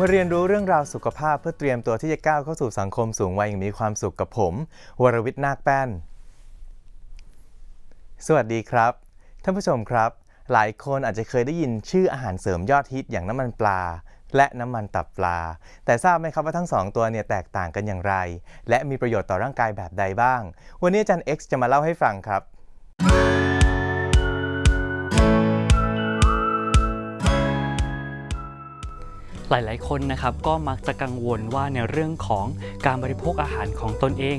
มาเรียนรู้เรื่องราวสุขภาพเพื่อเตรียมตัวที่จะก้าวเข้าสู่สังคมสูงวัยอย่างมีความสุขกับผม วรวิทย์นาคแป้น สวัสดีครับ ท่านผู้ชมครับ หลายคนอาจจะเคยได้ยินชื่ออาหารเสริมยอดฮิตอย่างน้ำมันปลา และน้ำมันตับปลา แต่ทราบไหมครับว่าทั้งสองตัวเนี่ยแตกต่างกันอย่างไร และมีประโยชน์ต่อร่างกายแบบใดบ้าง วันนี้อาจารย์ X จะมาเล่าให้ฟังครับ หลายๆ คนนะครับก็มักจะกังวลว่าในเรื่องของการบริโภคอาหารของตนเอง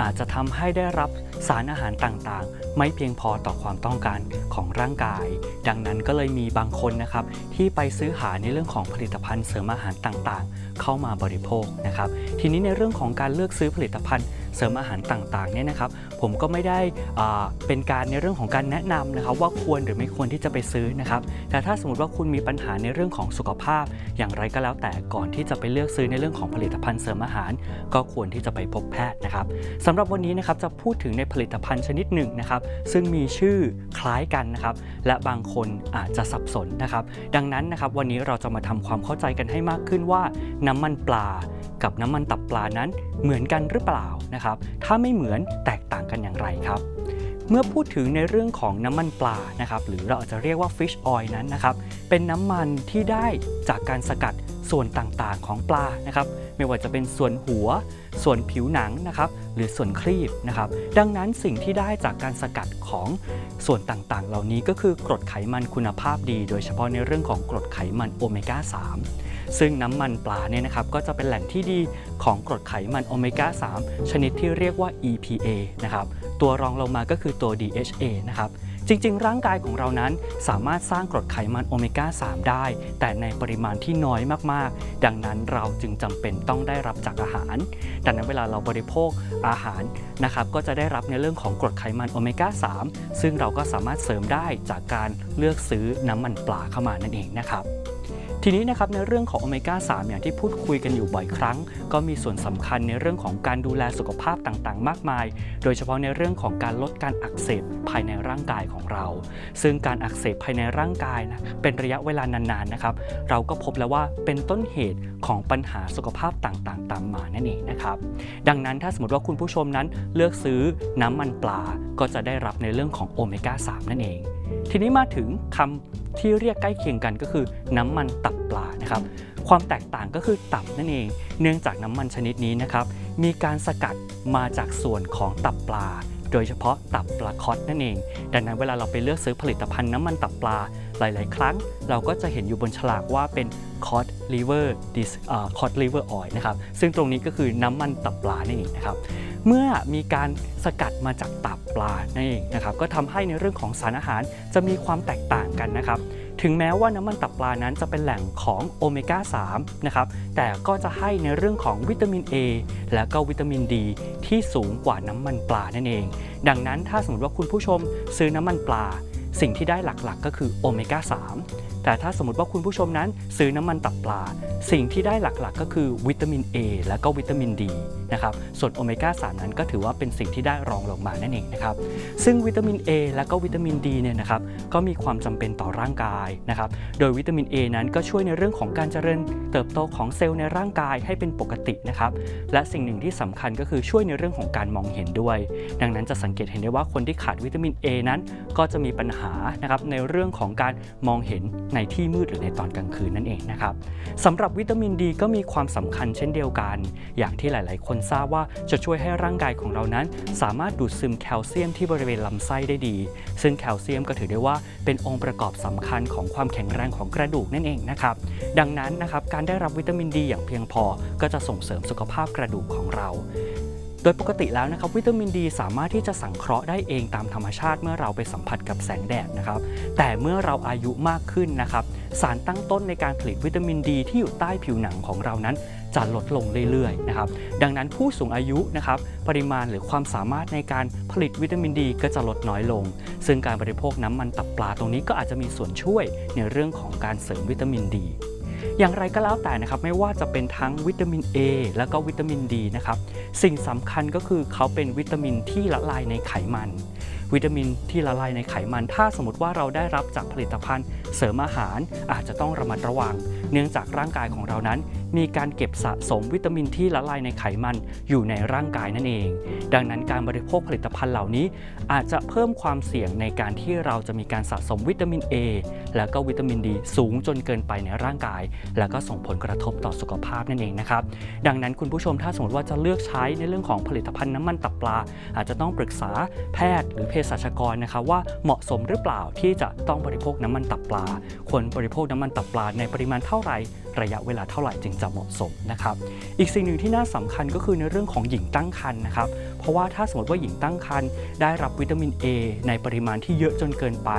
อาจจะทำให้ได้รับสารอาหารต่างๆ ไม่เพียงพอต่อความต้องการของร่างกาย ดังนั้นก็เลยมีบางคนนะครับที่ไปซื้อหาในเรื่องของผลิตภัณฑ์เสริมอาหารต่างๆ เข้ามาบริโภคนะครับทีนี้ในเรื่องของการเลือกซื้อผลิตภัณฑ์ เสริมอาหารต่างๆเนี่ยนะครับผมก็ไม่ได้เป็นการในเรื่องของการแนะนำนะครับว่าควรหรือไม่ควรที่จะไปซื้อนะครับแต่ถ้าสมมติว่าคุณมีปัญหาในเรื่องของสุขภาพ อย่างไรก็แล้วแต่ก่อนที่จะไปเลือกซื้อในเรื่องของผลิตภัณฑ์เสริมอาหาร ก็ควรที่จะไปพบแพทย์นะครับสำหรับวันนี้นะครับจะพูดถึงในผลิตภัณฑ์ชนิดหนึ่งนะครับซึ่งมีชื่อคล้ายกันนะครับและบางคนอาจจะสับสนนะครับดังนั้นนะครับวันนี้เราจะมาทำความเข้าใจกันให้มากขึ้นว่า น้ำมันปลา กับน้ำมันตับปลานั้นเหมือนกันหรือเปล่านะครับ ถ้าไม่เหมือนแตกต่างกันอย่างไรครับเมื่อพูดถึงในเรื่องของน้ำมันปลานะครับหรือเราอาจจะเรียกว่า fish oil นั้นนะครับเป็นน้ำมันที่ได้จากการสกัดส่วนต่างๆของปลานะครับไม่ว่าจะเป็นส่วนหัว ส่วนผิวหนังนะครับ หรือส่วนครีบนะครับ ดังนั้นสิ่งที่ได้จากการสกัดของส่วนต่างๆ เหล่านี้ก็คือกรดไขมันคุณภาพดี โดยเฉพาะในเรื่องของกรดไขมันโอเมก้า 3 ซึ่งน้ำมันปลาเนี่ยนะครับก็จะเป็นแหล่งที่ดีของกรดไขมันโอเมก้า 3 ชนิดที่เรียกว่า EPA นะครับ ตัวรองลงมาก็คือตัว DHA นะครับ จริง ๆ ร่างกายของเรานั้นสามารถสร้างกรดไขมันโอเมก้า 3 ได้ แต่ในปริมาณที่น้อยมากๆ ดังนั้นเราจึงจำเป็นต้องได้รับจากอาหาร ดังนั้นเวลาเราบริโภคอาหารนะครับก็จะได้รับในเรื่องของกรดไขมันโอเมก้า 3 ซึ่งเราก็สามารถเสริมได้จากการเลือกซื้อน้ำมันปลาเข้ามานั่นเองนะครับ ทีนี้นะครับในเรื่องของโอเมก้า 3 อย่างที่พูดคุยกันอยู่บ่อยครั้ง ก็มีส่วนสำคัญในเรื่องของการดูแลสุขภาพต่างๆ มากมาย โดยเฉพาะในเรื่องของการลดการอักเสบภายในร่างกายของเรา ซึ่งการอักเสบภายในร่างกายนะเป็นระยะเวลานานๆนะครับเราก็พบแล้วว่าเป็นต้นเหตุของปัญหาสุขภาพต่างๆ ตามมานั่นเองนะครับดังนั้นถ้าสมมติว่าคุณผู้ชมนั้นเลือกซื้อน้ำมันปลาก็จะได้รับในเรื่องของโอเมก้า 3 นั่นเอง ทีนี้มาถึงคำที่เรียกใกล้เคียงกันก็คือ น้ำมันตับปลานะครับ ความแตกต่างก็คือตับนั่นเอง เนื่องจากน้ำมันชนิดนี้นะครับ มีการสกัดมาจากส่วนของตับปลา โดยเฉพาะตับปลาคอตนั่นเอง ดังนั้นเวลาเราไปเลือกซื้อผลิตภัณฑ์น้ำมันตับปลาหลาย ๆ ครั้ง เราก็จะเห็นอยู่บนฉลากว่าเป็น cod liver dis เอ่อ cod liver oil นะครับซึ่งตรงนี้ก็คือน้ำมันตับปลานั่นเองนะครับ เมื่อมีการสกัดมาจากตับปลานั่นเองนะครับก็ทำให้ในเรื่องของสารอาหารจะมีความแตกต่างกันนะครับ ถึงแม้ว่าน้ำมันตับปลานั้นจะเป็นแหล่งของโอเมก้า3นะครับแต่ก็จะให้ในเรื่องของวิตามิน A และก็วิตามิน D ที่สูงกว่าน้ำมันปลานั่นเอง ดังนั้นถ้าสมมติว่าคุณผู้ชมซื้อน้ำมันปลาสิ่งที่ได้หลักๆ ก็คือโอเมก้า 3 แต่ถ้าสมมติว่าคุณผู้ชมนั้นซื้อน้ำมันตับปลา สิ่งที่ได้หลักๆ ก็คือวิตามิน A และก็วิตามิน D นะครับส่วนโอเมก้า3นั้นก็ถือว่าเป็นสิ่งที่ได้รองลงมานั่นเองนะครับซึ่งวิตามิน A และก็วิตามิน D เนี่ยนะครับก็มีความจำเป็นต่อร่างกายนะครับโดยวิตามิน A นั้นก็ช่วยในเรื่องของการเจริญเติบโตของเซลล์ในร่างกายให้เป็นปกตินะครับและสิ่งหนึ่งที่สำคัญก็คือช่วยในเรื่องของการมองเห็นด้วย ดังนั้นจะสังเกตเห็นได้ว่าคนที่ขาดวิตามิน A นั้นก็จะมีปัญหานะครับในเรื่องของการมองเห็นในที่มืดหรือในตอนกลางคืนนั่นเองนะครับสำหรับวิตามิน D ก็มีความสำคัญเช่นเดียวกัน อย่างที่หลาย ๆ คนทราบว่าจะช่วยให้ร่างกายของเรานั้น สามารถดูดซึมแคลเซียมที่บริเวณลำไส้ได้ดี ซึ่งแคลเซียมก็ถือได้ว่าเป็นองค์ประกอบสำคัญของความแข็งแรงของกระดูกนั่นเองนะครับ ดังนั้นนะครับการได้รับวิตามินดีอย่างเพียงพอ ก็จะส่งเสริมสุขภาพกระดูกของเราโดยปกติแล้วนะครับวิตามินดีสามารถที่จะสังเคราะห์ได้เองตามธรรมชาติเมื่อเราไปสัมผัสกับแสงแดดนะครับแต่เมื่อเราอายุมากขึ้นนะครับสารตั้งต้นในการผลิตวิตามินดีที่อยู่ใต้ผิวหนังของเรานั้น จะลดลงเรื่อยๆนะครับดังนั้นผู้สูงอายุนะครับปริมาณหรือความสามารถในการผลิตวิตามินดีก็จะลดน้อยลง ซึ่งการบริโภคน้ำมันตับปลาตรงนี้ก็อาจจะมีส่วนช่วยในเรื่องของการเสริมวิตามินดีอย่างไรก็แล้วแต่นะครับไม่ว่าจะเป็นทั้งวิตามิน A และก็วิตามินดีนะครับสิ่งสำคัญก็คือเขาเป็นวิตามินที่ละลายในไขมัน วิตามินที่ละลายในไขมัน ถ้าสมมติว่าเราได้รับจากผลิตภัณฑ์เสริมอาหารอาจจะต้องระมัดระวัง เนื่องจากร่างกายของเรานั้น มีการเก็บสะสมวิตามินที่ละลายในไขมันอยู่ในร่างกายนั่นเอง ดังนั้นการบริโภคผลิตภัณฑ์เหล่านี้ อาจจะเพิ่มความเสี่ยงในการที่เราจะมีการสะสมวิตามิน A แล้วก็วิตามินดีสูงจนเกินไปในร่างกาย แล้วก็ส่งผลกระทบต่อสุขภาพนั่นเองนะครับ ดังนั้นคุณผู้ชมถ้าสมมติว่าจะเลือกใช้ในเรื่องของผลิตภัณฑ์น้ำมันตับปลา อาจจะต้องปรึกษาแพทย์หรือเภสัชกรนะคะว่าเหมาะสมหรือเปล่าที่จะต้องบริโภคน้ำมันตับปลา ควรบริโภคน้ำมันตับปลาในปริมาณเท่าไหร่ระยะเวลาเท่าไหร่จึงจะเหมาะสมนะครับ อีกสิ่งหนึ่งที่น่าสำคัญก็คือในเรื่องของหญิงตั้งครรภ์นะครับ เพราะว่าถ้าสมมติว่าหญิงตั้งครรภ์ได้รับวิตามิน A ในปริมาณที่เยอะจนเกินไป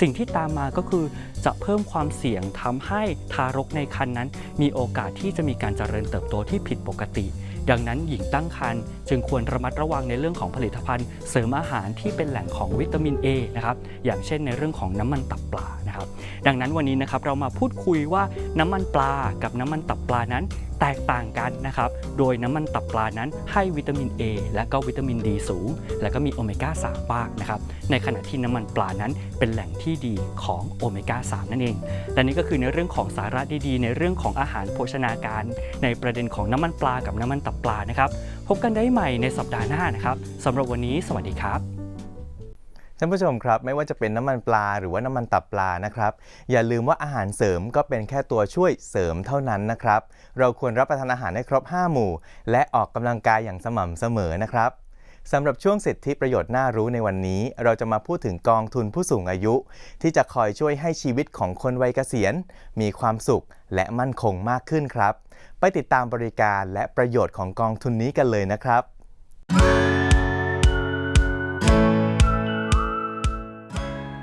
สิ่งที่ตามมาก็คือจะเพิ่มความเสี่ยงทำให้ทารกในครรภ์นั้น มีโอกาสที่จะมีการเจริญเติบโตที่ผิดปกติ ดังนั้นหญิงตั้งครรภ์จึงควรระมัดระวังในเรื่องของผลิตภัณฑ์ เสริมอาหารที่เป็นแหล่งของวิตามิน A นะครับ อย่างเช่นในเรื่องของน้ำมันตับปลา นะครับ ดังนั้นวันนี้นะครับเรามาพูดคุยว่าน้ำมันปลากับน้ำมันตับปลานั้นแตกต่างกันนะครับ โดยน้ำมันตับปลานั้นให้วิตามิน A และก็วิตามินดีสูง และก็มีโอเมก้า3มากนะครับ ในขณะที่น้ำมันปลานั้นเป็นแหล่งที่ดีของโอเมก้า3นั่นเอง และนี่ก็คือในเรื่องของสาระดีๆ ในเรื่องของอาหารโภชนาการ ในประเด็นของน้ำมันปลากับน้ำมันตับปลานะครับ พบกันได้ใหม่ในสัปดาห์หน้านะครับสำหรับวันนี้ สวัสดีครับ ท่านผู้ชมครับไม่ว่าจะเป็นน้ำมันปลาหรือว่าน้ำมันตับปลานะครับ อย่าลืมว่าอาหารเสริมก็เป็นแค่ตัวช่วยเสริมเท่านั้นนะครับ เราควรรับประทานอาหารให้ครบ 5 หมู่ และออกกำลังกายอย่างสม่ำเสมอนะครับสำหรับช่วงสิทธิประโยชน์น่ารู้ในวันนี้ เราจะมาพูดถึงกองทุนผู้สูงอายุ ที่จะคอยช่วยให้ชีวิตของคนวัยเกษียณ มีความสุขและมั่นคงมากขึ้นครับ ไปติดตามบริการและประโยชน์ของกองทุนนี้กันเลยนะครับ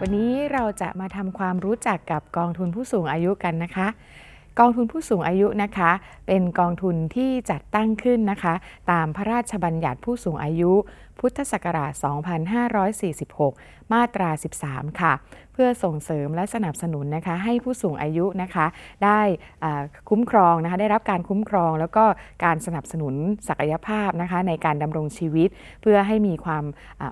วันนี้เราจะมาทำความรู้จักกับกองทุนผู้สูงอายุกันนะคะ กองทุนผู้สูงอายุนะคะ เป็นกองทุนที่จัดตั้งขึ้นนะคะ ตามพระราชบัญญัติผู้สูงอายุพุทธศักราช 2546 มาตรา 13 ค่ะ เพื่อส่งเสริมและสนับสนุนนะคะให้ผู้สูงอายุนะคะได้คุ้มครองนะคะได้รับการคุ้มครอง แล้วก็การสนับสนุนศักยภาพนะคะในการดำรงชีวิต เพื่อให้มีความ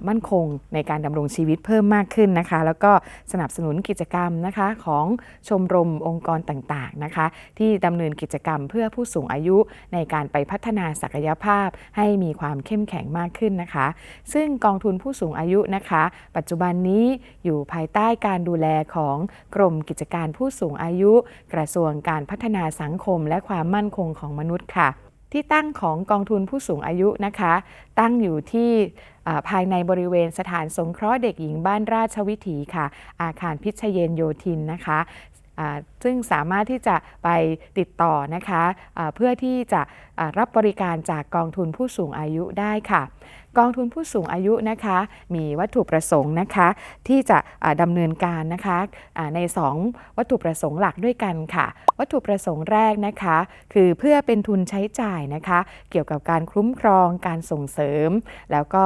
มั่นคงในการดำรงชีวิตเพิ่มมากขึ้นนะคะ แล้วก็สนับสนุนกิจกรรมนะคะของชมรมองค์กรต่างๆนะคะ ที่ดำเนินกิจกรรมเพื่อผู้สูงอายุในการไปพัฒนาศักยภาพให้มีความเข้มแข็งมากขึ้นนะคะซึ่งกองทุนผู้สูงอายุนะคะ ปัจจุบันนี้อยู่ภายใต้การดูแลของกรมกิจการผู้สูงอายุ กระทรวงการพัฒนาสังคม และความมั่นคงของมนุษย์ค่ะ ที่ตั้งของกองทุนผู้สูงอายุนะคะ ตั้งอยู่ที่ภายในบริเวณสถานสงเคราะห์เด็กหญิงบ้านราชวิถีค่ะ อาคารพิชเยนโยธินนะคะซึ่งสามารถที่จะไปติดต่อนะคะอ่าเพื่อที่จะรับบริการจากกองทุนผู้สูงอายุได้ค่ะ กองทุนผู้สูงอายุนะคะ มีวัตถุประสงค์นะคะ ที่จะอ่าดำเนินการนะคะใน 2 วัตถุประสงค์หลักด้วยกันค่ะ วัตถุประสงค์แรกนะคะ คือเพื่อเป็นทุนใช้จ่ายนะคะ เกี่ยวกับการคุ้มครองการส่งเสริม แล้วก็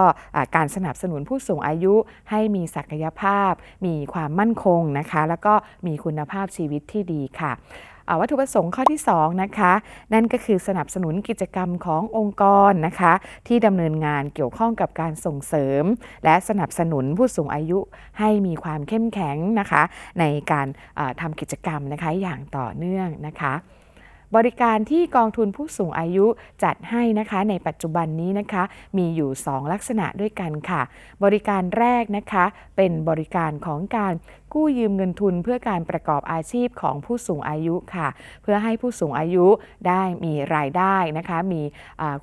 การสนับสนุนผู้สูงอายุให้มีศักยภาพ มีความมั่นคงนะคะ แล้วก็มีคุณภาพชีวิตที่ดีค่ะ วัตถุประสงค์ข้อที่2นะคะนั่นก็คือสนับสนุนกิจกรรมขององค์กรนะคะที่ดำเนินงานเกี่ยวข้องกับการส่งเสริม และสนับสนุนผู้สูงอายุให้มีความเข้มแข็งนะคะในการอ่าทำกิจกรรมนะคะอย่างต่อเนื่องนะคะบริการที่กองทุนผู้สูงอายุจัดให้นะคะในปัจจุบันนี้นะคะ มีอยู่ 2 ลักษณะด้วยกันค่ะ บริการแรกนะคะ เป็นบริการของการ กู้ยืมเงินทุนเพื่อการประกอบอาชีพของผู้สูงอายุค่ะ เพื่อให้ผู้สูงอายุได้มีรายได้นะคะ มี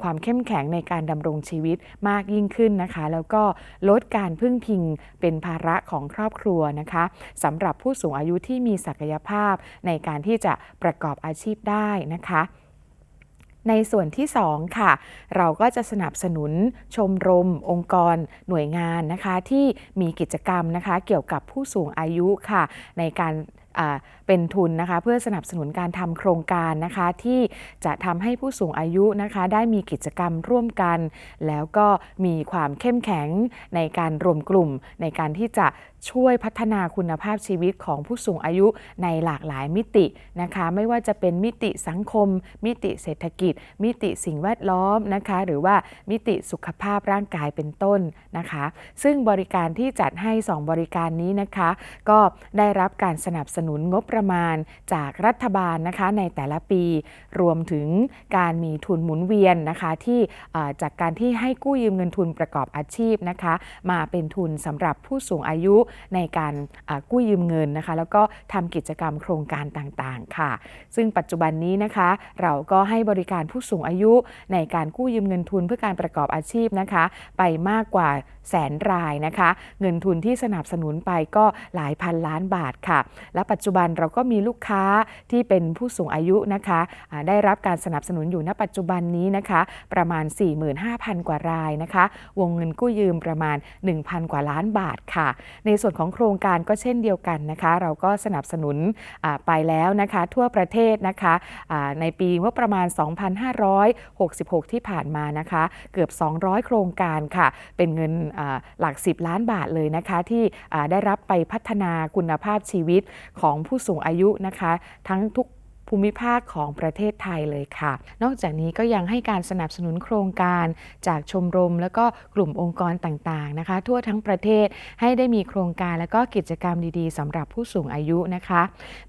ความเข้มแข็งในการดำรงชีวิตมากยิ่งขึ้นนะคะ แล้วก็ลดการพึ่งพิงเป็นภาระของครอบครัวนะคะสำหรับผู้สูงอายุที่มีศักยภาพในการที่จะประกอบอาชีพได้นะคะ ในส่วนที่ 2 ค่ะ เราก็จะสนับสนุนชมรม องค์กร หน่วยงานนะคะ ที่มีกิจกรรมนะคะ เกี่ยวกับผู้สูงอายุค่ะ ในการ เป็นทุนนะคะเพื่อสนับสนุนการทำโครงการนะคะที่จะทำให้ผู้สูงอายุนะคะได้มีกิจกรรมร่วมกัน แล้วก็มีความเข้มแข็งในการรวมกลุ่ม ในการที่จะช่วยพัฒนาคุณภาพชีวิตของผู้สูงอายุในหลากหลายมิตินะคะไม่ว่าจะเป็นมิติสังคม มิติเศรษฐกิจ มิติสิ่งแวดล้อมนะคะหรือว่ามิติสุขภาพร่างกายเป็นต้นนะคะ ซึ่งบริการที่จัดให้ 2 บริการนี้นะคะ ก็ได้รับการสนับสนุนงบประมาณจากรัฐบาลนะคะในแต่ละปี รวมถึงการมีทุนหมุนเวียนนะคะที่จากการที่ให้กู้ยืมเงินทุนประกอบอาชีพนะคะมาเป็นทุนสำหรับผู้สูงอายุในการกู้ยืมเงินนะคะแล้วก็ทำกิจกรรมโครงการต่างๆค่ะ ซึ่งปัจจุบันนี้นะคะ เราก็ให้บริการผู้สูงอายุในการกู้ยืมเงินทุนเพื่อการประกอบอาชีพนะคะ ไปมากกว่าแสนรายนะคะ เงินทุนที่สนับสนุนไปก็หลายพันล้านบาทค่ะและปัจจุบันเราก็มีลูกค้าที่เป็นผู้สูงอายุนะคะได้รับการสนับสนุนอยู่ณปัจจุบันนี้นะคะ ประมาณ 45,000 กว่ารายนะคะ วงเงินกู้ยืมประมาณ 1,000 กว่าล้านบาทค่ะ ในส่วนของโครงการก็เช่นเดียวกันนะคะ เราก็สนับสนุนไปแล้วนะคะ ทั่วประเทศนะคะในปีงบประมาณ 2,566 ที่ผ่านมานะคะ เกือบ 200 โครงการค่ะ เป็นเงินหลัก 10 ล้านบาทเลยนะคะ ที่ได้รับไปพัฒนาคุณภาพชีวิตของผู้สูงอายุนะคะ ทั้งทุก ภูมิภาคของประเทศไทยเลยค่ะ นอกจากนี้ก็ยังให้การสนับสนุนโครงการจากชมรม แล้วก็กลุ่มองค์กรต่างๆนะคะ ทั่วทั้งประเทศให้ได้มีโครงการและก็กิจกรรมดีๆสำหรับผู้สูงอายุนะคะ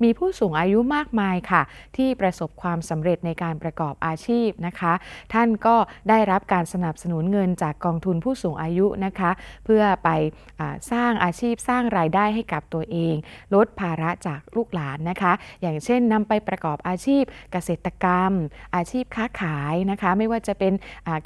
มีผู้สูงอายุมากมายค่ะ ที่ประสบความสำเร็จในการประกอบอาชีพนะคะ ท่านก็ได้รับการสนับสนุนเงินจากกองทุนผู้สูงอายุนะคะ เพื่อไปอสร้างอาชีพสร้างรายได้ให้กับตัวเอง ลดภาระจากลูกหลานนะคะ อย่างเช่นนำไปประกอบอาชีพเกษตรกรรม อาชีพค้าขายนะคะ ไม่ว่าจะเป็น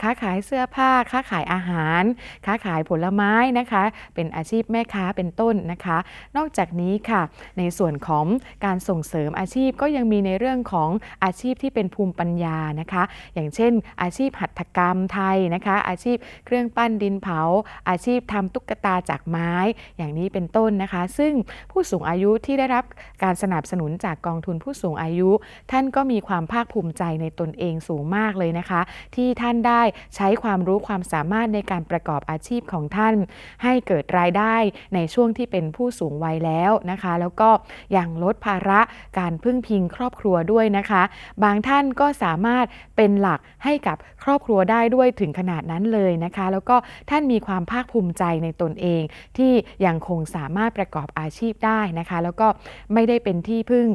ค้าขายเสื้อผ้า ค้าขายอาหาร ค้าขายผลไม้นะคะ เป็นอาชีพแม่ค้าเป็นต้นนะคะ นอกจากนี้ค่ะ ในส่วนของการส่งเสริมอาชีพก็ยังมีในเรื่องของอาชีพที่เป็นภูมิปัญญานะคะ อย่างเช่น อาชีพหัตถกรรมไทยนะคะ อาชีพเครื่องปั้นดินเผา อาชีพทำตุ๊กตาจากไม้ อย่างนี้เป็นต้นนะคะ ซึ่งผู้สูงอายุที่ได้รับการสนับสนุนจากกองทุนผู้สูงอายุยุท่านก็มีความภาคภูมิใจในตนเองสูงมากเลยนะคะ ที่ท่านได้ใช้ความรู้ความสามารถในการประกอบอาชีพของท่าน ให้เกิดรายได้ในช่วงที่เป็นผู้สูงวัยแล้วนะคะ แล้วก็ยังลดภาระการพึ่งพิงครอบครัวด้วยนะคะ บางท่านก็สามารถเป็นหลักให้กับครอบครัวได้ด้วยถึงขนาดนั้นเลยนะคะ แล้วก็ท่านมีความภาคภูมิใจในตนเอง ที่ยังคงสามารถประกอบอาชีพได้นะคะ แล้วก็ไม่ได้เป็นที่พึ่ง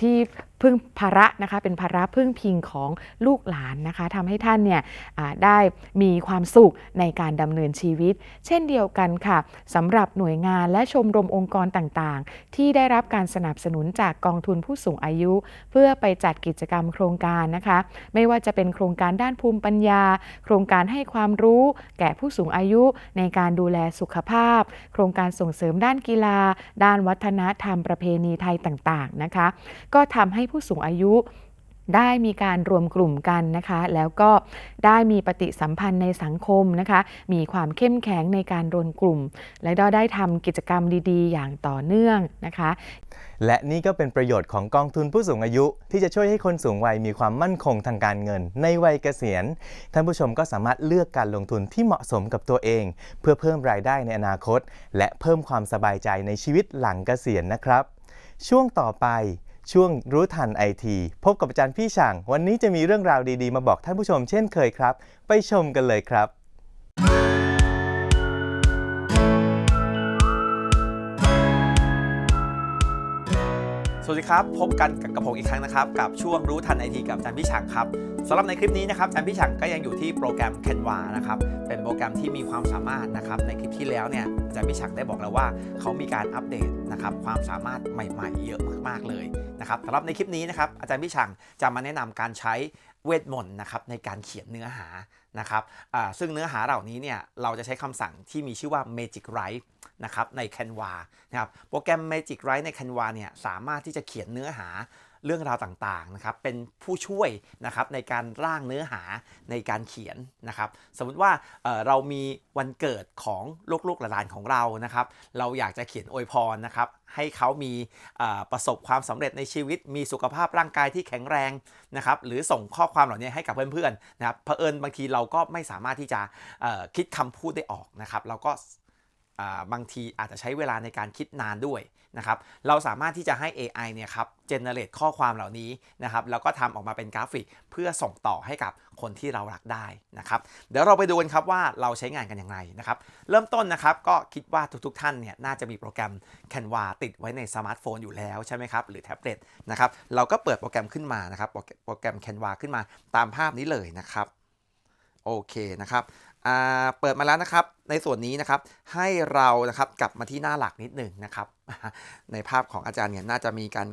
ที่ พึ่งภาระนะคะเป็นภาระพึ่งพิงของลูกหลานนะคะทำให้ท่านเนี่ยได้มีความสุขในการดำเนินชีวิต เช่นเดียวกันค่ะสำหรับหน่วยงานและชมรมองค์กรต่างๆ ที่ได้รับการสนับสนุนจากกองทุนผู้สูงอายุ เพื่อไปจัดกิจกรรมโครงการนะคะ ไม่ว่าจะเป็นโครงการด้านภูมิปัญญา โครงการให้ความรู้แก่ผู้สูงอายุในการดูแลสุขภาพ โครงการส่งเสริมด้านกีฬา ด้านวัฒนธรรมประเพณีไทยต่างๆนะคะ ก็ทำให้ผู้สูงอายุได้มีการรวมกลุ่มกันนะคะ แล้วก็ได้มีปฏิสัมพันธ์ในสังคมนะคะ มีความเข้มแข็งในการรวมกลุ่ม และก็ได้ทำกิจกรรมดีๆ อย่างต่อเนื่องนะคะ และนี่ก็เป็นประโยชน์ของกองทุนผู้สูงอายุ ที่จะช่วยให้คนสูงวัยมีความมั่นคงทางการเงิน ในวัยเกษียณ ท่านผู้ชมก็สามารถเลือกการลงทุนที่เหมาะสมกับตัวเอง เพื่อเพิ่มรายได้ในอนาคต และเพิ่มความสบายใจในชีวิตหลังเกษียณนะครับ ช่วงต่อไป ช่วงรู้ทันไอทีพบกับอาจารย์พี่ช่าง วันนี้จะมีเรื่องราวดีๆ มาบอกท่านผู้ชมเช่นเคยครับ ไปชมกันเลยครับ สวัสดีครับ พบกันกับผมอีกครั้งนะครับ กับช่วงรู้ทันไอทีกับอาจารย์พี่ฉังครับสำหรับในคลิปนี้นะครับอาจารย์พี่ฉังก็ยังอยู่ที่โปรแกรม Canva นะครับเป็นโปรแกรมที่มีความสามารถนะครับในคลิปที่แล้วเนี่ยอาจารย์พี่ฉังได้บอกแล้วว่าเขามีการอัปเดตนะครับความสามารถใหม่ๆ เยอะมากๆเลยนะครับสำหรับในคลิปนี้นะครับอาจารย์พี่ฉังจะมาแนะนำการใช้ เวทมนต์นะครับในการเขียนเนื้อหานะครับซึ่งเนื้อหาเหล่านี้เนี่ยเราจะใช้คำสั่งที่มีชื่อว่า Magic Write นะครับใน Canva นะครับโปรแกรม Magic Write ใน Canva เนี่ยสามารถที่จะเขียนเนื้อหา เรื่องราวต่างๆนะครับเป็นผู้ช่วยนะครับในการร่างเนื้อหาในการเขียนนะครับสมมุติว่าเเรามีวันเกิดของลูกๆหลานของเรานะครับ เราอยากจะเขียนอวยพรนะครับให้เขามีประสบความสำเร็จในชีวิต มีสุขภาพร่างกายที่แข็งแรงนะครับหรือส่งข้อความเหล่านี้ให้กับเพื่อนๆนะครับเผอิญบางทีเราก็ไม่สามารถที่จะคิดคำพูดได้ออกนะครับเราก็ บางทีอาจจะใช้เวลาในการคิดนานด้วยนะครับเราสามารถที่จะให้ AI เนี่ยครับ generate ข้อความเหล่านี้นะครับแล้วก็ทำออกมาเป็นกราฟิกเพื่อส่งต่อให้กับคนที่เรารักได้นะครับเดี๋ยวเราไปดูกันครับว่าเราใช้งานกันอย่างไรนะครับเริ่มต้นนะครับก็คิดว่าทุกๆ ท่านเนี่ยน่าจะมีโปรแกรม Canva ติดไว้ในสมาร์ทโฟนอยู่แล้วใช่ไหมครับหรือแท็บเล็ตนะครับเราก็เปิดโปรแกรมขึ้นมานะครับโปรแกรมแกรม Canva ขึ้นมาตามภาพนี้เลยนะครับโอเคนะครับ เปิดมาแล้วนะครับในส่วนนี้นะครับให้เรานะครับกลับมาที่หน้าหลักนิดหนึ่งนะครับ ในภาพของอาจารย์เนี่ยน่าจะมีการ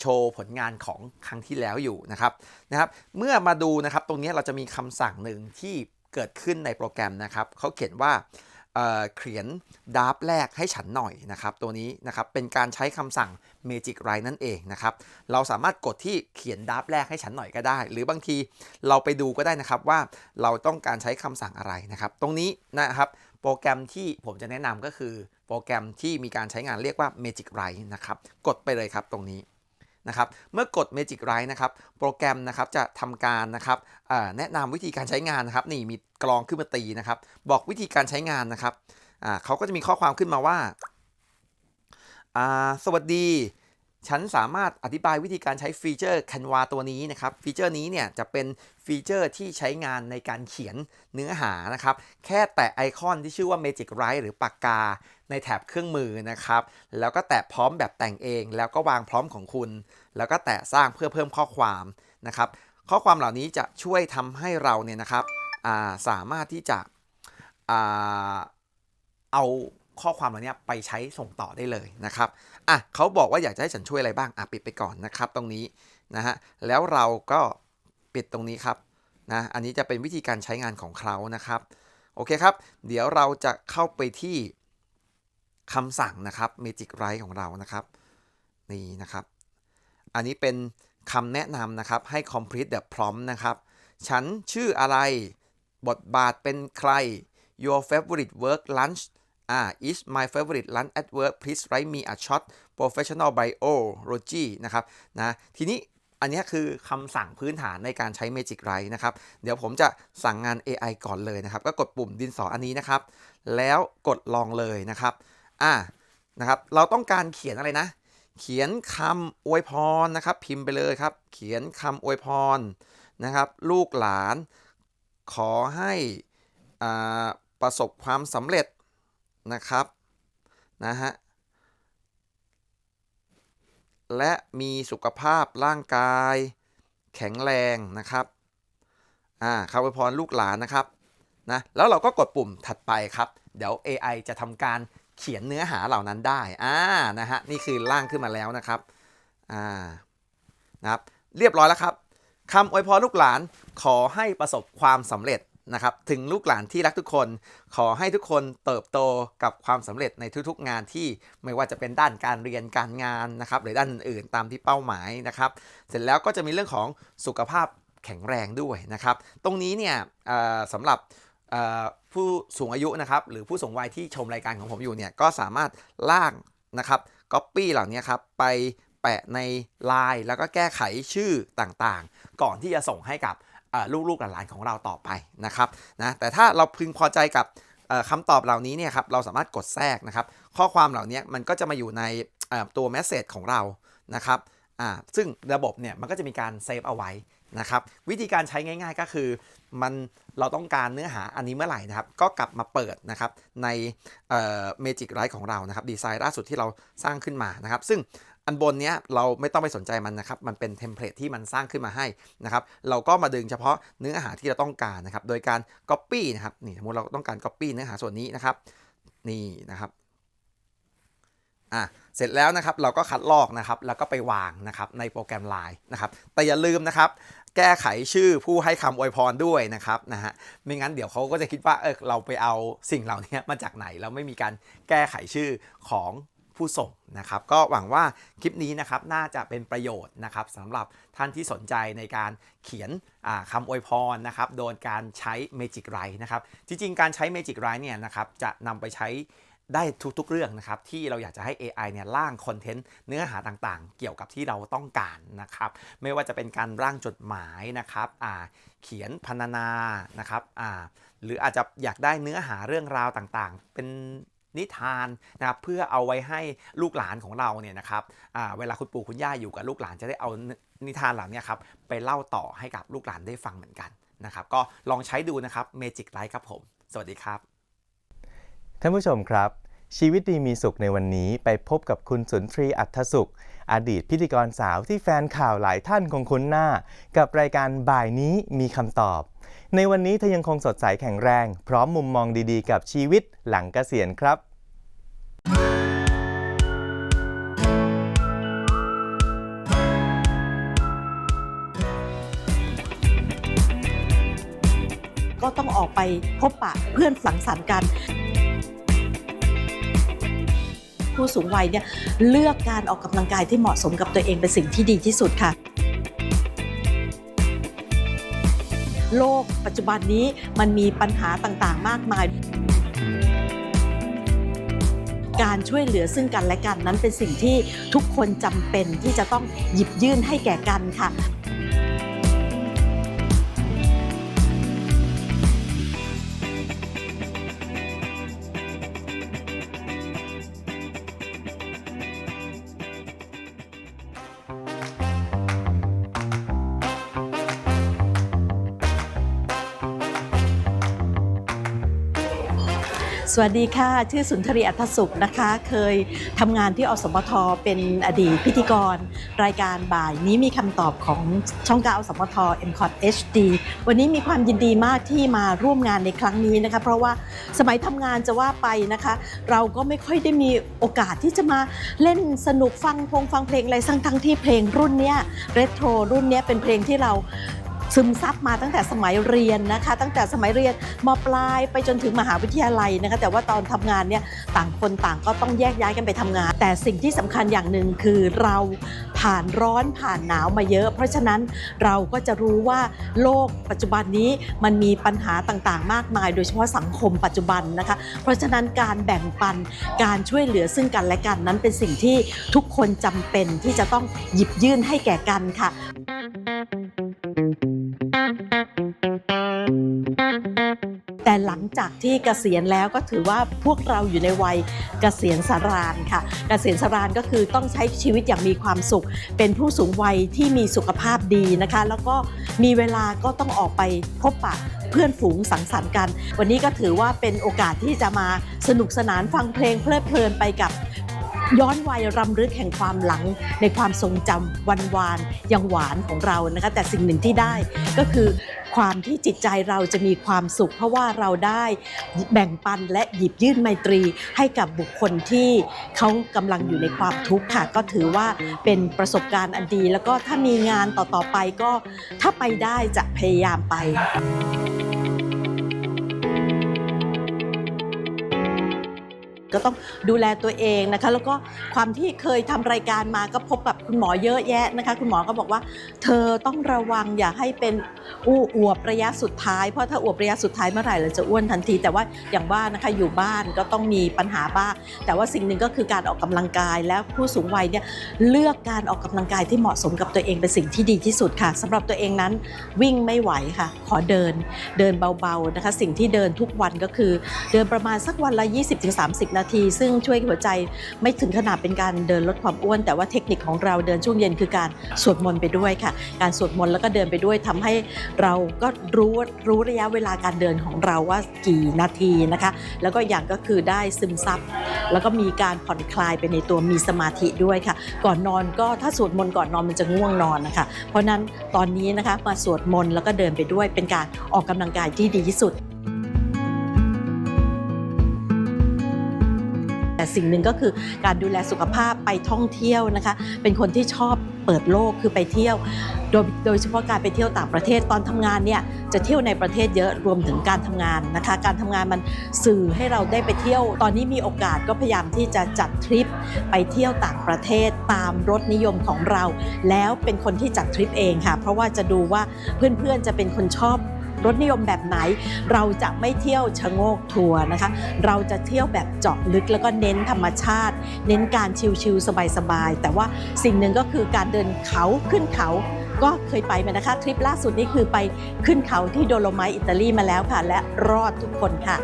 โชว์ผลงานของครั้งที่แล้วอยู่นะครับนะครับเมื่อมาดูนะครับตรงนี้เราจะมีคำสั่งหนึ่งที่เกิดขึ้นในโปรแกรมนะครับเขาเขียนว่า เเขียนดาร์ฟแรกให้ฉันหน่อยนะครับ ตัวนี้นะครับเป็นการใช้คำสั่ง Magic Write นั่นเองนะครับ เราสามารถกดที่เขียนดาร์ฟแรกให้ฉันหน่อยก็ได้ หรือบางทีเราไปดูก็ได้นะครับว่าเราต้องการใช้คำสั่งอะไรนะครับ ตรงนี้นะครับโปรแกรมที่ผมจะแนะนำก็คือโปรแกรมที่มีการใช้งานเรียกว่า Magic Write นะครับ กดไปเลยครับตรงนี้ นะครับเมื่อกด Magic Write นะครับโปรแกรมนะครับจะทำการนะครับแนะนำวิธีการใช้งานนะครับนี่มีกลองขึ้นมาตีนะครับบอกวิธีการใช้งานนะครับเขาก็จะมีข้อความขึ้นมาว่าอ่า สวัสดีฉันสามารถอธิบายวิธีการใช้ฟีเจอร์ Canva ตัวนี้นะครับ ฟีเจอร์นี้เนี่ยจะเป็นฟีเจอร์ที่ใช้งานในการเขียนเนื้อหานะครับ แค่แตะไอคอนที่ชื่อว่า Magic Write หรือปากกา ในแถบเครื่องมือนะครับ แล้วก็แตะพร้อมแบบแต่งเอง แล้วก็วางพร้อมของคุณ แล้วก็แตะสร้างเพื่อเพิ่มข้อความนะครับ ข้อความเหล่านี้จะช่วยทำให้เราเนี่ยนะครับาสามารถที่จะอเอาข้อความเหล่านี้ไปใช้ส่งต่อได้เลยนะครับอะเขาบอกว่าอยากจะให้ฉันช่วยอะไรบ้างอะปิดไปก่อนนะครับ ตรงนี้นะฮะแล้วเราก็ปิดตรงนี้ครับนะอันนี้จะเป็นวิธีการใช้งานของเขานะครับ โอเคครับ เดี๋ยวเราจะเข้าไปที่ คำสั่งนะครับ Magic Write ของเรานะครับ นี่นะครับ อันนี้เป็นคำแนะนำนะครับให้ complete the prompt นะครับ ฉันชื่ออะไร บทบาทเป็นใคร your favorite work lunch อ่า is my favorite lunch at work please write me a short professional biology นะครับนะทีนี้อันนี้คือคำสั่งพื้นฐานในการใช้ Magic Write นะครับ เดี๋ยวผมจะสั่งงาน AI ก่อนเลยนะครับ ก็กดปุ่มดินสออันนี้นะครับ แล้วกดลองเลยนะครับ อ่านะครับเราต้องการเขียนอะไรนะ เขียนคำอวยพรนะครับ พิมพ์ไปเลยครับ เขียนคำอวยพรนะครับ ลูกหลานขอให้อ่าประสบความสำเร็จนะครับนะฮะและมีสุขภาพร่างกาย แข็งแรงนะครับอ่าคำอวยพรลูกหลานนะครับนะแล้วเราก็กดปุ่มถัดไปครับ เดี๋ยว AI จะทำการ เขียนเนื้อหาเหล่านั้นได้อ่านะฮะนี่คือร่างขึ้นมาแล้วนะครับอ่านะครับ เรียบร้อยแล้วครับคำอวยพรลูกหลานขอให้ประสบความสำเร็จนะครับถึงลูกหลานที่รักทุกคน ขอให้ทุกคนเติบโตกับความสำเร็จในทุกๆงานที่ไม่ว่าจะเป็นด้านการเรียนการงานนะครับหรือด้านอื่นๆตามที่เป้าหมายนะครับเสร็จแล้วก็จะมีเรื่องของสุขภาพแข็งแรงด้วยนะครับ ตรงนี้เนี่ยสำหรับ ผู้สูงอายุนะครับหรือผู้สูงวัยที่ชมรายการของผมอยู่เนี่ยก็สามารถลากนะครับก๊อปปี้เหล่านี้ครับไปแปะในไลน์แล้วก็แก้ไขชื่อต่างๆ ก่อนที่จะส่งให้กับลูกๆหลานๆของเราต่อไปนะครับนะแต่ถ้าเราพึงพอใจกับคำตอบเหล่านี้เนี่ยครับเราสามารถกดแทรกนะครับ ข้อความเหล่านี้มันก็จะมาอยู่ในตัว message ของเรานะครับซึ่งระบบเนี่ยมันก็จะมีการเซฟเอาไว้ นะครับวิธีการใช้ง่าย ๆ ก็คือมันเราต้องการเนื้อหาอันนี้เมื่อไหร่นะครับ ก็กลับมาเปิดนะครับในเอ่อ Magic Write ของเรานะครับดีไซน์ล่าสุดที่เราสร้างขึ้นมานะครับ ซึ่งอันบนเนี้ยเราไม่ต้องไปสนใจมันนะครับ มันเป็นเทมเพลตที่มันสร้างขึ้นมาให้นะครับ เราก็มาดึงเฉพาะเนื้อหาที่เราต้องการนะครับ โดยการ Copy นะครับนี่สมมติเราต้องการ Copy เนื้อหาส่วนนี้นะครับ นี่นะครับอะเสร็จแล้วนะครับเราก็คัดลอกนะครับแล้วก็ไปวางนะครับในโปรแกรม Line นะครับแต่อย่าลืมนะครับ แก้ไขชื่อผู้ให้คำอวยพรด้วยนะครับนะฮะไม่งั้นเดี๋ยวเขาก็จะคิดว่าเออเราไปเอาสิ่งเหล่านี้มาจากไหนแล้วไม่มีการแก้ไขชื่อของผู้ส่งนะครับ ก็หวังว่าคลิปนี้นะครับน่าจะเป็นประโยชน์นะครับสำหรับท่านที่สนใจในการเขียนอ่าคำอวยพรนะครับโดยการใช้ Magic Write นะครับ จริงๆ การใช้ Magic Write เนี่ยนะครับจะนำไปใช้ ได้ทุกๆเรื่องนะครับ ที่เราอยากจะให้ AI เนี่ยร่างคอนเทนต์เนื้อหาต่างๆ เกี่ยวกับที่เราต้องการนะครับ ไม่ว่าจะเป็นการร่างจดหมายนะครับอ่าเขียนพรรณนานะครับอ่าหรืออาจจะอยากได้เนื้อหาเรื่องราวต่างๆ เป็นนิทานนะครับเพื่อเอาไว้ให้ลูกหลานของเราเนี่ยนะครับอ่าเวลาคุณปู่คุณย่าอยู่กับลูกหลานจะได้เอานิทานเหล่านี้ครับไปเล่าต่อให้กับลูกหลานได้ฟังเหมือนกันนะครับ ก็ลองใช้ดูนะครับ Magic Light ครับผม สวัสดีครับ ท่านผู้ชมครับ ชีวิตดีมีสุขในวันนี้ไปพบกับคุณสุนทรีอัธสุข อดีตพิธีกรสาวที่แฟนข่าวหลายท่านคงคุ้นหน้า กับรายการบ่ายนี้มีคำตอบ ในวันนี้เธอยังคงสดใสแข็งแรง พร้อมมุมมองดีๆ กับชีวิตหลังเกษียณครับก็ต้องออกไปพบปะเพื่อนสังสรรค์กัน ผู้สูงวัยเนี่ยเลือกการออกกำลังกายที่เหมาะสมกับตัวเองเป็นสิ่งที่ดีที่สุดค่ะโลกปัจจุบันนี้มันมีปัญหาต่างๆ มากมาย การช่วยเหลือซึ่งกันและกันนั้นเป็นสิ่งที่ทุกคนจำเป็นที่จะต้องหยิบยื่นให้แก่กันค่ะ สวัสดีค่ะ ชื่อสุนทรีอัธสุขนะคะ เคยทำงานที่อสมทเป็นอดีตพิธีกร รายการบ่ายนี้มีคำตอบของช่องกาอสมท m c o t HD วันนี้มีความยินดีมากที่มาร่วมงานในครั้งนี้นะคะ เพราะว่าสมัยทำงานจะว่าไปนะคะ เราก็ไม่ค่อยได้มีโอกาสที่จะมาเล่นสนุกฟังพงฟังเพลงอะไรทั้งทั้งที่เพลงรุ่นเนี้ยเรโทรรุ่นเนี้ยเป็นเพลงที่เรา ซึมซับมาตั้งแต่สมัยเรียนนะคะ ตั้งแต่สมัยเรียนมปลายไปจนถึงมหาวิทยาลัยนะคะ แต่ว่าตอนทำงานเนี่ยต่างคนต่างก็ต้องแยกย้ายกันไปทำงาน แต่สิ่งที่สำคัญอย่างหนึ่งคือเราผ่านร้อนผ่านหนาวมาเยอะ เพราะฉะนั้นเราก็จะรู้ว่าโลกปัจจุบันนี้มันมีปัญหาต่างๆ มากมาย โดยเฉพาะสังคมปัจจุบันนะคะ เพราะฉะนั้นการแบ่งปันการช่วยเหลือซึ่งกันและกันนั้นเป็นสิ่งที่ทุกคนจำเป็นที่จะต้องหยิบยื่นให้แก่กันค่ะ แต่หลังจากที่เกษียณแล้วก็ถือว่าพวกเราอยู่ในวัยเกษียณสารานค่ะ เกษียณสารานก็คือต้องใช้ชีวิตอย่างมีความสุข เป็นผู้สูงวัยที่มีสุขภาพดีนะคะ แล้วก็มีเวลาก็ต้องออกไปพบปะเพื่อนฝูงสังสรรค์กัน วันนี้ก็ถือว่าเป็นโอกาสที่จะมาสนุกสนานฟังเพลงเพลิดเพลินไปกับย้อนวัยรำลึกแห่งความหลังในความทรงจำวันวานยังหวานของเรานะคะแต่สิ่งหนึ่งที่ได้ก็คือ ความที่จิตใจเราจะมีความสุข เพราะว่าเราได้แบ่งปันและหยิบยื่นไมตรีให้กับบุคคลที่เขากำลังอยู่ในความทุกข์ค่ะ ก็ถือว่าเป็นประสบการณ์อันดี แล้วก็ถ้ามีงานต่อๆไปก็ถ้าไปได้จะพยายามไป ก็ต้องดูแลตัวเองนะคะ แล้วก็ความที่เคยทำรายการมาก็พบกับคุณหมอเยอะแยะนะคะ คุณหมอก็บอกว่า เธอต้องระวังอย่าให้เป็นอู้อวบระยะสุดท้ายเพราะถ้าอวบระยะสุดท้ายเมื่อไหร่เราจะอ้วนทันที แต่ว่าอย่างว่านะคะอยู่บ้านก็ต้องมีปัญหาบ้างแต่ว่าสิ่งหนึ่งก็คือการออกกำลังกาย แล้วผู้สูงวัยเนี่ยเลือกการออกกำลังกายที่เหมาะสมกับตัวเองเป็นสิ่งที่ดีที่สุดค่ะสำหรับตัวเองนั้นวิ่งไม่ไหวค่ะ ขอเดินเดินเบาๆนะคะ สิ่งที่เดินทุกวันก็คือ เดินประมาณสักวันละ 20-30 นาทีซึ่งช่วยหัวใจไม่ถึงขนาดเป็นการเดินลดความอ้วน แต่ว่าเทคนิคของเราเดินช่วงเย็นคือการสวดมนต์ไปด้วยค่ะ การสวดมนต์แล้วก็เดินไปด้วยทำให้เราก็รู้รู้ระยะเวลาการเดินของเราว่ากี่นาทีนะคะ แล้วก็อย่างก็คือได้ซึมซับแล้วก็มีการผ่อนคลายไปในตัวมีสมาธิด้วยค่ะ ก่อนนอนก็ถ้าสวดมนต์ก่อนนอนมันจะง่วงนอนนะคะ เพราะฉะนั้นตอนนี้นะคะมาสวดมนต์แล้วก็เดินไปด้วยเป็นการออกกำลังกายที่ดีที่สุด สิ่งหนึ่งก็คือการดูแลสุขภาพไปท่องเที่ยวนะคะ เป็นคนที่ชอบเปิดโลกคือไปเที่ยว โดยโดยเฉพาะการไปเที่ยวต่างประเทศตอนทำงานเนี่ยจะเที่ยวในประเทศเยอะรวมถึงการทำงานนะคะ การทำงานมันสื่อให้เราได้ไปเที่ยว ตอนนี้มีโอกาสก็พยายามที่จะจัดทริปไปเที่ยวต่างประเทศตามรสนิยมของเรา แล้วเป็นคนที่จัดทริปเองค่ะ เพราะว่าจะดูว่าเพื่อนๆจะเป็นคนชอบ รสนิยมแบบไหน เราจะไม่เที่ยวชะโงกทัวร์นะคะ เราจะเที่ยวแบบเจาะลึกแล้วก็เน้นธรรมชาติ เน้นการชิลๆสบายๆแต่ว่าสิ่งหนึ่งก็คือการเดินเขาขึ้นเขาก็เคยไปมานะคะทริปล่าสุดนี้คือไปขึ้นเขาที่โดโลไมต์อิตาลีมาแล้วค่ะ และรอดทุกคนค่ะ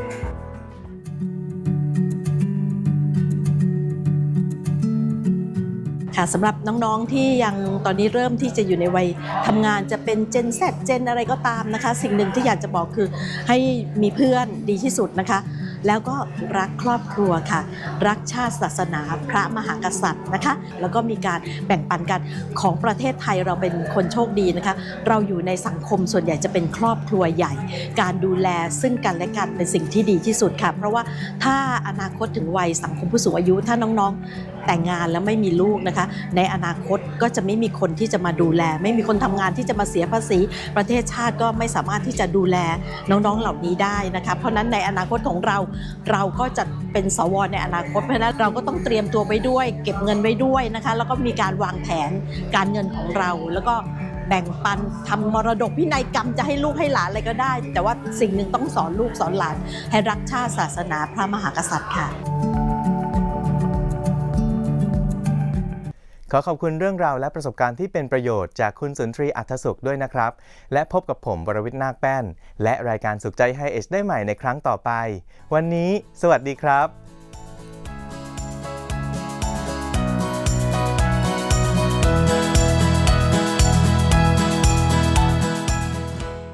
ค่ะสำหรับน้องๆที่ยังตอนนี้เริ่มที่จะอยู่ในวัยทำงานจะเป็นเจนแซดเจนอะไรก็ตามนะคะ สิ่งหนึ่งที่อยากจะบอกคือให้มีเพื่อนดีที่สุดนะคะ แล้วก็รักครอบครัวค่ะ รักชาติศาสนาพระมหากษัตริย์นะคะ แล้วก็มีการแบ่งปันกันของประเทศไทยเราเป็นคนโชคดีนะคะ เราอยู่ในสังคมส่วนใหญ่จะเป็นครอบครัวใหญ่ การดูแลซึ่งกันและกันเป็นสิ่งที่ดีที่สุดค่ะ เพราะว่าถ้าอนาคตถึงวัยสังคมผู้สูงอายุถ้าน้องๆแต่งงานแล้วไม่มีลูกนะคะ ในอนาคตก็จะไม่มีคนที่จะมาดูแล ไม่มีคนทำงานที่จะมาเสียภาษี ประเทศชาติก็ไม่สามารถที่จะดูแลน้องๆเหล่านี้ได้นะคะ เพราะฉะนั้นในอนาคตของเราเราก็จะเป็นสวในอนาคตเพราะฉะนั้นเราก็ต้องเตรียมตัวไปด้วย เก็บเงินไว้ด้วยนะคะ แล้วก็มีการวางแผนการเงินของเรา แล้วก็แบ่งปันทำมรดกพินัยกรรมจะให้ลูกให้หลานอะไรก็ได้ แต่ว่าสิ่งหนึ่งต้องสอนลูกสอนหลาน ให้รักชาติศาสนาพระมหากษัตริย์ค่ะ ขอขอบคุณเรื่องราวและประสบการณ์ที่เป็นประโยชน์จากคุณสุนทรีอัธสุขด้วยนะครับ และพบกับผมบรวิทย์นาคแป้น และรายการสุขใจไฮเอชได้ใหม่ในครั้งต่อไป วันนี้ สวัสดีครับ